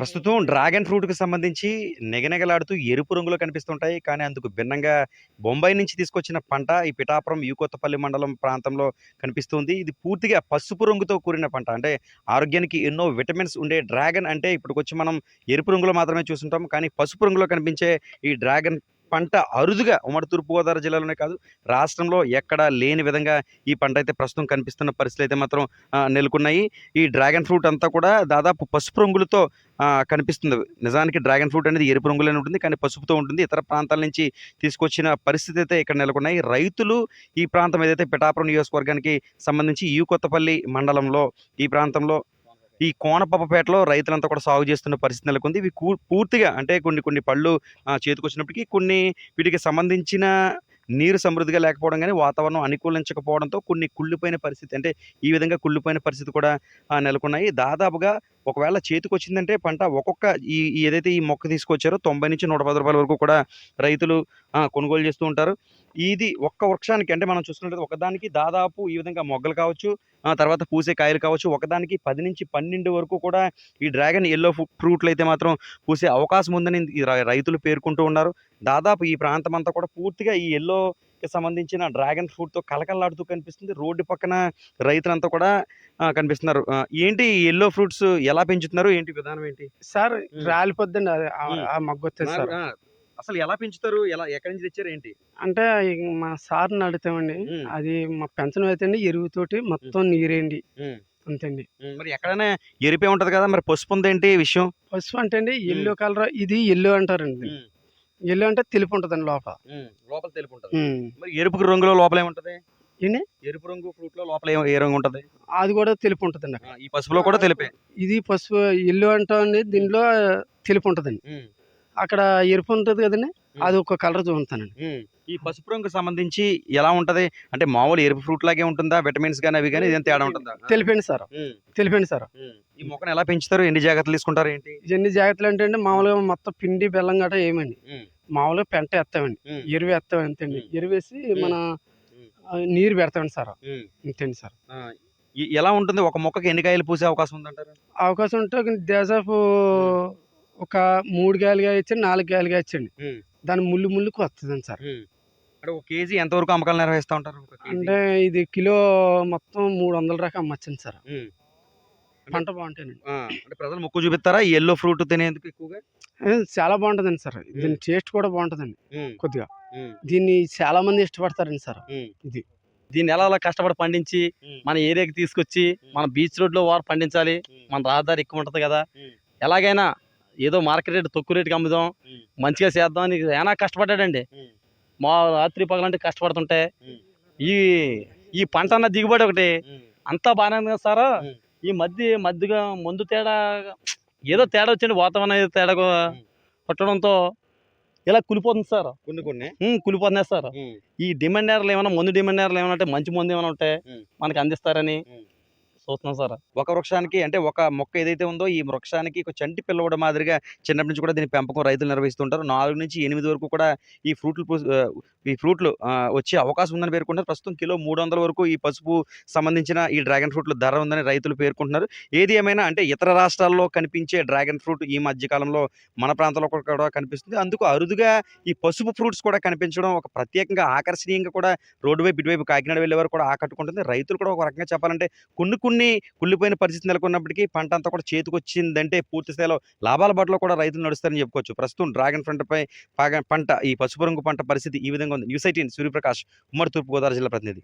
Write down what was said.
ప్రస్తుతం డ్రాగన్ ఫ్రూట్‌కి సంబంధించి నిగనిగలాడుతూ ఎరుపు రంగులో కనిపిస్తుంటాయి. కానీ అందుకు భిన్నంగా బొంబాయి నుంచి తీసుకొచ్చిన పంట ఈ పిఠాపురం, యూ.కొత్తపల్లి మండలం ప్రాంతంలో కనిపిస్తుంది. ఇది పూర్తిగా పసుపు రంగుతో కూడిన పంట. అంటే ఆరోగ్యానికి ఎన్నో విటమిన్స్ ఉండే డ్రాగన్ అంటే ఇప్పటికొచ్చి మనం ఎరుపు రంగులో మాత్రమే చూస్తుంటాం కానీ పసుపు రంగులో కనిపించే ఈ డ్రాగన్ పంట అరుదుగా ఉమ్మడి తూర్పుగోదావరి జిల్లాలోనే కాదు, రాష్ట్రంలో ఎక్కడా లేని విధంగా ఈ పంట అయితే ప్రస్తుతం కనిపిస్తున్న పరిస్థితులైతే మాత్రం నెలకొన్నాయి. ఈ డ్రాగన్ ఫ్రూట్ అంతా కూడా దాదాపు పసుపు రంగులతో కనిపిస్తుంది. నిజానికి డ్రాగన్ ఫ్రూట్ అనేది ఎరుపు రంగులోనే ఉంటుంది. కానీ పసుపుతో ఉంటుంది. ఇతర ప్రాంతాల నుంచి తీసుకొచ్చిన పరిస్థితి అయితే ఇక్కడ నెలకొన్నాయి. రైతులు ఈ ప్రాంతం ఏదైతే పిఠాపురం నియోజకవర్గానికి సంబంధించి ఈ కొత్తపల్లి మండలంలో ఈ ప్రాంతంలో ఈ కోనపప్పపేటలో రైతులంతా కూడా సాగు చేస్తున్న పరిస్థితి నెలకొంది. ఇవి పూర్తిగా అంటే కొన్ని కొన్ని పళ్ళు చేతికొచ్చినప్పటికీ కొన్ని వీటికి సంబంధించిన నీరు సమృద్ధిగా లేకపోవడం కానీ వాతావరణం అనుకూలించకపోవడంతో కొన్ని కుళ్ళిపోయిన పరిస్థితి అంటే ఈ విధంగా కుళ్ళిపోయిన పరిస్థితి కూడా నెలకొన్నాయి. దాదాపుగా ఒకవేళ చేతికి వచ్చిందంటే పంట ఒక్కొక్క ఈ ఏదైతే ఈ మొక్క తీసుకొచ్చారో తొంభై నుంచి నూట పది రూపాయల వరకు కూడా రైతులు కొనుగోలు చేస్తూ ఉంటారు. ఇది ఒక్క వృక్షానికి అంటే మనం చూసుకున్నట్లయితే ఒకదానికి దాదాపు ఈ విధంగా మొగ్గలు కావచ్చు, తర్వాత పూసే కాయలు కావచ్చు. ఒకదానికి 10-12 వరకు కూడా ఈ డ్రాగన్ ఎల్లో ఫ్రూట్లు అయితే మాత్రం పూసే అవకాశం ఉందని ఈ రైతులు పేర్కొంటూ ఉన్నారు. దాదాపు ఈ ప్రాంతం అంతా కూడా పూర్తిగా ఈ ఎల్లో సంబంధించిన డ్రాగన్ ఫ్రూట్‌తో కళకళలాడుతూ కనిపిస్తుంది. రోడ్డు పక్కన రైతులంతా కూడా కనిపిస్తున్నారు. ఏంటి ఈ యెల్లో ఫ్రూట్స్ ఎలా పెంచుతున్నారు? ఏంటి విధానం ఏంటి? సార్. రాలిపోద్దండి. ఆ మొగ్గొచ్చేది సార్. అసలు ఎలా పెంచుతారు? ఎలా ఎక్కడి నుంచి తెచ్చారు ఏంటి? అంటే మా సార్‌ని అడుగుతామండి. అది మా పెంచడం అయితే అండి ఎరువుతోటి మొత్తం నీరేయండి. హ్మ్. అంతే అండి. హ్మ్. మరి ఎక్కడైనా ఎరిపే ఉంటది కదా! మరి పసుపు ఉందేంటి విషయం? పసుపు అంటే అండి. యెల్లో కలర్ ఇది యెల్లో అంటారండి. యెల్లో అంటే తెలుపు ఉంటదండి లోపల. లోపల తెలుపు ఉంటది. మరి ఎరుపు రంగులో లోపల ఏముంటది? ఏండి? ఎరుపు రంగు ఫ్రూట్‌లో లోపల ఏ రంగు ఉంటది? అది కూడా తెలుపు ఉంటదండి. ఈ పసుపులో కూడా తెలుపే. ఇది పసుపు యెల్లో అంటామండి. దీనిలో తెలుపు ఉంటదండి. అక్కడ ఎరుపు ఉంటది కదండీ! అది ఒక కలర్ చూస్తానండి. హ్మ్. ఈ పసుపు రంగుకి సంబంధించి ఎలా ఉంటది? అంటే మామూలు ఎరుపు ఫ్రూట్ లాగే ఉంటుందా? విటమిన్స్ గాని అవి గాని ఇదేం తేడా ఉంటుందా? తెలుపండి సార్. తెలుపండి సార్. ఈ మొక్కను ఎలా పెంచుతారు? ఎన్ని జాగ్రత్తలు తీసుకుంటారు ఏంటి? ఎన్ని జాగ్రత్తలు అంటే అండి మామూలుగా మొత్తం పిండి బెల్లం గట్రా ఏయమండి. హ్మ్. మామూలుగా పెంట ఏత్తామండి. హ్మ్. ఎరువు ఏత్తాం అంతేండి. ఎరువేసి మన నీరు పెడతామండి సార్. అంతేండి సార్. ఎలా ఉంటుంది? ఒక మొక్కకి ఎన్ని కాయలు పూసే అవకాశం ఉందంటారు? అవకాశం ఉంటే హ్మ్. ఒక 3 కాయలు కాయొచ్చండి, 4 కాయలు కాయొచ్చండి. దాని ముల్లు ముల్లుకి వస్తదండి సార్. అంటే ఒక కేజీ ఎంత వరకు అమ్మకాలు నిర్వహిస్తా ఉంటారు? ఒక కేజీ? అంటే ఇది కిలో మొత్తం 300 దాకా అమ్మొచ్చండి సార్. పంట. ఆ! అంటే ప్రజలు మొక్కు చూపిస్తారా? ఈ యెల్లో ఫ్రూట్ తినేందుకు ఎక్కువగా? చాలా బావుంటదండి సార్. దీని. టేస్ట్ కూడా బావుంటదండి హ్మ్. కొద్దిగా. దీన్ని చాలా మంది ఇష్టపడతారండి సార్. ఇది. దీన్ని ఎలా అలా కష్టపడి పండించి. మన ఏరియాకి తీసుకొచ్చి. మన బీచ్ రోడ్లో వారు పండించాలి. మన రహదారి ఎక్కువ ఉంటుంది కదా. ఎలాగైనా ఏదో మార్కెట్ రేట్ తక్కువ రేటుకి అమ్ముదాం. మంచిగా చేద్దాం అని ఏనా కష్టపడ్డాడండి. మా రాత్రి పగలంటే కష్టపడుతుంటే. ఈ ఈ పంట అన్న దిగుబడి ఒకటి. అంతా బాగానే ఉంది కదా సార్. ఈ మధ్య మధ్యగా మందు తేడా ఏదో తేడా వచ్చింది వాతావరణం ఏదో తేడా. కొట్టడంతో ఇలా కులిపోతుంది సార్ కొన్ని కొన్ని. కులిపోతున్నాయి సార్. ఈ డిమాండర్లు ఏమైనా మందు డిమాండర్లు ఏమైనా ఉంటే మంచి మందు ఏమైనా ఉంటే. మనకి అందిస్తారని. చూస్తున్నాం సార్ ఒక వృక్షానికి అంటే ఒక మొక్క ఏదైతే ఉందో ఈ వృక్షానికి ఒక చంటి పిల్లవాడు మాదిరిగా చిన్నప్పటి నుంచి కూడా దీని పెంపకం రైతులు నిర్వహిస్తుంటారు. 4-8 వరకు కూడా ఈ ఫ్రూట్లు ఈ ఫ్రూట్లు వచ్చే అవకాశం ఉందని పేర్కొంటారు. ప్రస్తుతం కిలో 300 వరకు ఈ పసుపు సంబంధించిన ఈ డ్రాగన్ ఫ్రూట్‌ల ధర ఉందని రైతులు పేర్కొంటున్నారు. ఏది ఏమైనా అంటే ఇతర రాష్ట్రాల్లో కనిపించే డ్రాగన్ ఫ్రూట్ ఈ మధ్యకాలంలో మన ప్రాంతంలో కూడా కనిపిస్తుంది. అందుకు అరుదుగా ఈ పసుపు ఫ్రూట్స్ కూడా కనిపించడం ఒక ప్రత్యేకంగా ఆకర్షణీయంగా కూడా రోడ్డు వైపు ఇటువైపు కాకినాడ వెళ్ళేవారు కూడా ఆకట్టుకుంటుంది. రైతులు కూడా ఒక రకంగా చెప్పాలంటే కొన్ని కొన్ని కుళ్ళిపోయిన పరిస్థితి నెలకొన్నప్పటికీ పంట అంతా కూడా చేతికొచ్చిందంటే పూర్తి స్థాయిలో లాభాల బాటలో కూడా రైతులు నడుస్తారని చెప్పుకోవచ్చు. ప్రస్తుతం డ్రాగన్ ఫ్రంట్‌పై పంట ఈ పసుపు రంగు పంట పరిస్థితి ఈ విధంగా ఉంది. న్యూస్ 18 సూర్యప్రకాష్ ఉమ్మడి తూర్పుగోదావరి జిల్లా ప్రతినిధి.